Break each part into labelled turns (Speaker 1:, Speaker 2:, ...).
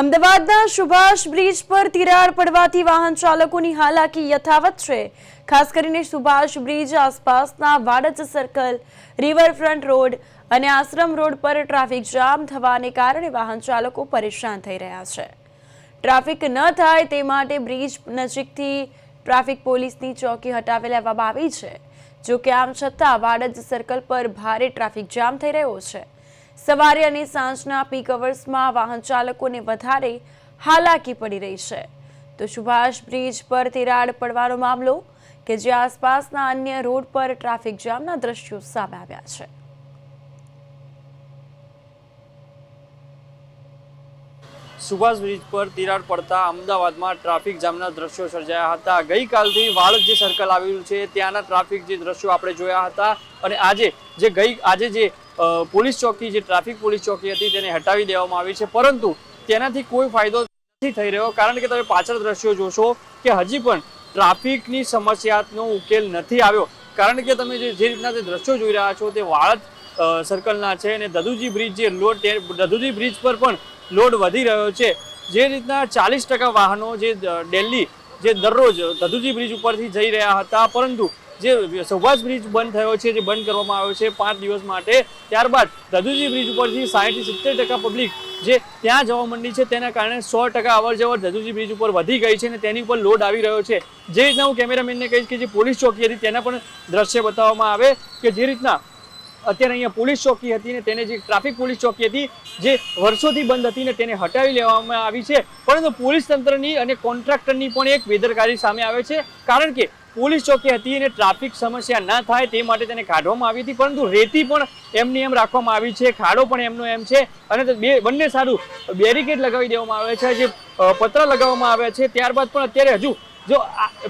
Speaker 1: અમદાવાદના સુભાષ બ્રિજ પર તિરાડ પડવાથી વાહન ચાલકોની હાલાકી યથાવત છે. ખાસ કરીને સુભાષ બ્રિજ આસપાસના વાડજ સર્કલ, રિવરફ્રન્ટ રોડ અને આશ્રમ રોડ પર ટ્રાફિક જામ થવાને કારણે વાહન ચાલકો પરેશાન થઈ રહ્યા છે. ટ્રાફિક ન થાય તે માટે બ્રિજ નજીકથી ટ્રાફિક પોલીસની ચોકી હટાવી લેવામાં આવી છે. જો કે આમ છતાં વાડજ સર્કલ પર ભારે ટ્રાફિક જામ થઈ રહ્યો છે. સવારે અને સાંજના પીક અવર્સમાં વાહન ચાલકોને વધારે હાલાકી પડી રહી છે. તો સુભાષ બ્રિજ પર તિરાડ પડવાનો મામલો કે જે આસપાસના અન્ય રોડ પર ટ્રાફિક જામના દ્રશ્યો સામે આવ્યા છે.
Speaker 2: સુભાષ બ્રિજ પર તિરાડ પડતા અમદાવાદમાં ટ્રાફિક જામના દ્રશ્યો સર્જાયા હતા. ગઈકાલથી વાળજ જે સર્કલ આવેલું છે, ત્યાંના ટ્રાફિક જે દ્રશ્યો આપણે જોયા હતા અને આજે જે ગઈ આજે જે પોલીસ ચોકી, જે ટ્રાફિક પોલીસ ચોકી હતી, તેને હટાવી દેવામાં આવી છે. પરંતુ તેનાથી કોઈ ફાયદો નથી થઈ રહ્યો, કારણ કે તમે પાછળ દ્રશ્યો જોશો કે હજી પણ ટ્રાફિકની સમસ્યાનો ઉકેલ નથી આવ્યો. કારણ કે તમે જે રીતના તે દ્રશ્યો જોઈ રહ્યા છો, તે વાળજ સર્કલના છે અને દધુજી બ્રિજ જે લોડ દદુજી બ્રિજ પર પણ લોડ વધી રહ્યો છે. જે રીતના ચાલીસ વાહનો જે ડેલી જે દરરોજ દધુજી બ્રિજ ઉપરથી જઈ રહ્યા હતા, પરંતુ જે સુભાષ બ્રિજ બંધ થયો છે, જે બંધ કરવામાં આવ્યો છે પાંચ દિવસ માટે, ત્યારબાદ દદુજી બ્રિજ ઉપરથી સાહીઠથી સિત્તેર ટકા પબ્લિક જે ત્યાં જવા માંડી છે, તેના કારણે સો ટકા અવર જવર દદુજી બ્રિજ ઉપર વધી ગઈ છે અને તેની ઉપર લોડ આવી રહ્યો છે. જે રીતના હું કેમેરામેનને કહીશ કે જે પોલીસ ચોકી હતી, તેના પણ દ્રશ્ય બતાવવામાં આવે કે જે રીતના અત્યારે અહીંયા પોલીસ ચોકી હતી ને તેને જે ટ્રાફિક પોલીસ ચોકી હતી, જે વર્ષોથી બંધ હતી ને તેને હટાવી લેવામાં આવી છે. પરંતુ પોલીસ તંત્રની અને કોન્ટ્રાક્ટરની પણ એક બેદરકારી સામે આવે છે. કારણ કે પોલીસ ચોકી હતી અને ટ્રાફિક સમસ્યા ના થાય તે માટે તેને કાઢવામાં આવી હતી, પરંતુ રેતી પણ એમની એમ રાખવામાં આવી છે, ખાડો પણ એમનો એમ છે અને બે, બંને સારું બેરિકેડ લગાવી દેવામાં આવે છે, જે પત્ર લગાવવામાં આવ્યા છે, ત્યારબાદ પણ અત્યારે હજુ જો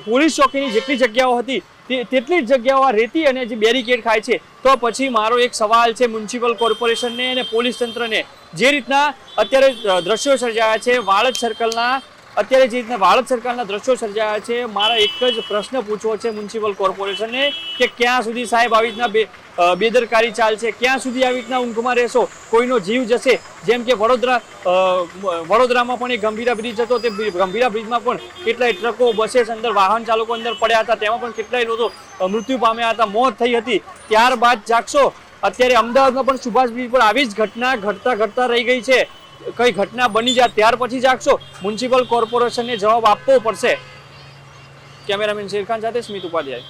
Speaker 2: પોલીસ ચોકીની જેટલી જગ્યાઓ હતી તેટલી જ જગ્યાઓ રેતી અને જે બેરિકેડ ખાય છે, તો પછી મારો એક સવાલ છે મ્યુનિસિપલ કોર્પોરેશનને અને પોલીસ તંત્રને. જે રીતના અત્યારે દ્રશ્યો સર્જાયા છે વાળજ સર્કલના અત્યારે જે રીતના ભારત સરકારના દ્રશ્યો સર્જાયા છે, મારા એક જ પ્રશ્ન પૂછવો છે મ્યુનિસિપલ કોર્પોરેશનને કે ક્યાં સુધી સાહેબ આવી રીતના બે બેદરકારી ચાલશે? ક્યાં સુધી આવી રીતના ઊંઘમાં રહેશો? કોઈનો જીવ જશે? જેમ કે વડોદરા વડોદરામાં પણ એક ગંભીરા બ્રિજ હતો, તે ગંભીરા બ્રિજમાં પણ કેટલાય ટ્રકો, બસેસ અંદર, વાહન ચાલકો અંદર પડ્યા હતા, તેમાં પણ કેટલાય લોકો મૃત્યુ પામ્યા હતા, મોત થઈ હતી. ત્યારબાદ જાગશો. અત્યારે અમદાવાદમાં પણ સુભાષ બ્રિજ પર આવી જ ઘટના ઘટતા ઘટતા રહી ગઈ છે. કઈ ઘટના બની જાય ત્યાર પછી જાગશો મ્યુનિસિપલ કોર્પોરેશનને જવાબ આપવો પડશે. કેમેરામેન શેરખાન સાથે સ્મિત ઉપાધ્યાય.